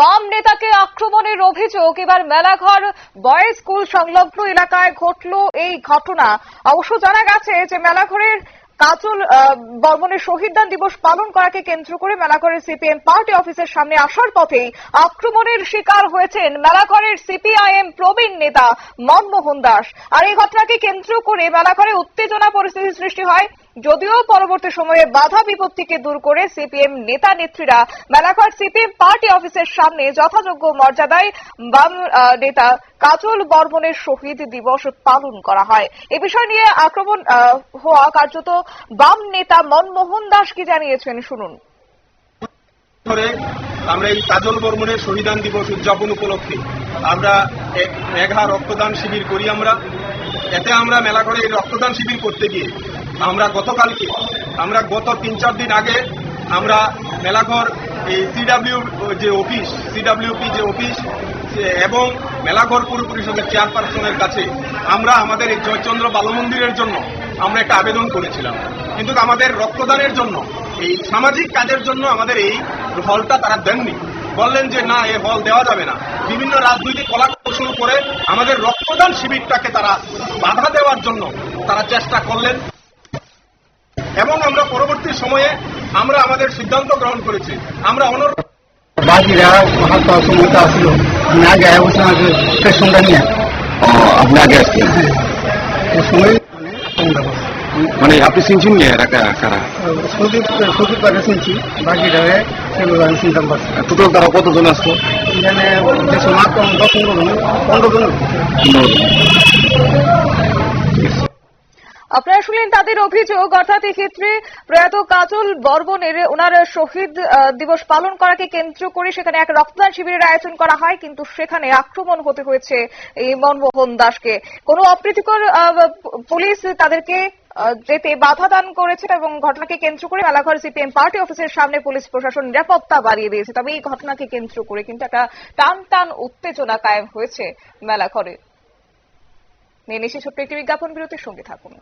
বাম নেতাকে আক্রমণের অভিযোগ। এবার মেলাঘর বয়েজ স্কুল সংলগ্ন এলাকায় ঘটল এই ঘটনা। অবশ্য জানা গেছে যে মেলাঘরের কাজল বর্মনের শহীদদান দিবস পালন করাকে কেন্দ্র করে মেলাঘরের সিপিএম পার্টি অফিসের সামনে আসার পথেই আক্রমণের শিকার হয়েছেন মেলাঘরের সিপিআইএম প্রবীণ নেতা মনমোহন দাস। আর এই ঘটনাকে কেন্দ্র করে মেলাঘরে উত্তেজনা পরিস্থিতি সৃষ্টি হয়। যদিও পরবর্তী সময়ে বাধা বিপত্তিকে দূর করে সিপিএম নেতা নেত্রীরা মেলাঘর সিপিএম পার্টি অফিসের সামনে যথাযোগ্য মর্যাদায় বাম নেতা কাজল বর্মনের শহীদ দিবস পালন করা হয়। এ বিষয় নিয়ে আক্রমণ হওয়া কার্যত বাম নেতা মনমোহন দাস কি জানিয়েছেন শুনুন। আমরা এই কাজল বর্মনের শহীদান দিবস উদযাপন উপলক্ষে আমরা এক মেঘা রক্তদান শিবির করি আমরা। এতে আমরা মেলা করে এই রক্তদান শিবির করতে গিয়ে আমরা গতকালকে, আমরা গত তিন চার দিন আগে আমরা মেলাঘর এই সিডাব্লিউ যে অফিস সিডাব্লিউপি যে অফিস এবং মেলাঘর পুর পরিষদের চেয়ারপারসনের কাছে আমরা আমাদের এই জয়চন্দ্র বালমন্দিরের জন্য আমরা একটা আবেদন করেছিলাম। কিন্তু আমাদের রক্তদানের জন্য, এই সামাজিক কাজের জন্য আমাদের এই হলটা তারা দেননি। বললেন যে না এ হল দেওয়া যাবে না। বিভিন্ন রাজনৈতিক কলা কৌশল করে আমাদের রক্তদান শিবিরটাকে তারা বাধা দেওয়ার জন্য তারা চেষ্টা করলেন। এবং আমরা পরবর্তী সময়ে আমরা আমাদের সিদ্ধান্ত গ্রহণ করেছি। আমরা অনর বাকিরা হাত সময় আগে বসলাম আগে পেছনটা নিয়ে। ও আপনি আগে আসছেন মানে করে মানে আপনি চিনছেন কারা? সুদীপ সুদীপ পাকে শুনছি বাকিটা সেগুলো আমি চিন্তা পারছি টোটাল তারা কতজন আসতো এখানে বেশি মাত্র দশ পনেরো জন। পনেরো জন। আপনারা শুনলেন তাদের অভিযোগ। অর্থাৎ এক্ষেত্রে প্রয়াত কাজল বর্বনের ওনার শহীদ আহ, দিবস পালন করাকে কেন্দ্র করে সেখানে এক রক্তদান শিবিরের আয়োজন করা হয় কিন্তু সেখানে আক্রমণ হতে হয়েছে এই মনমোহন দাসকে। কোনো অপ্রীতিকর আহ, পুলিশ তাদেরকে যেতে বাধা দান করেছে এবং ঘটনাকে কেন্দ্র করে মেলাঘর সিপিএম পার্টি অফিসের সামনে পুলিশ প্রশাসন নিরাপত্তা বাড়িয়ে দিয়েছে। তবে এই ঘটনাকে কেন্দ্র করে কিন্তু একটা টান টান উত্তেজনা কায়েম হয়েছে মেলাঘরে। নিয়ে নিশে ছোট্ট একটি বিজ্ঞাপন বিরতির সঙ্গে থাকুন।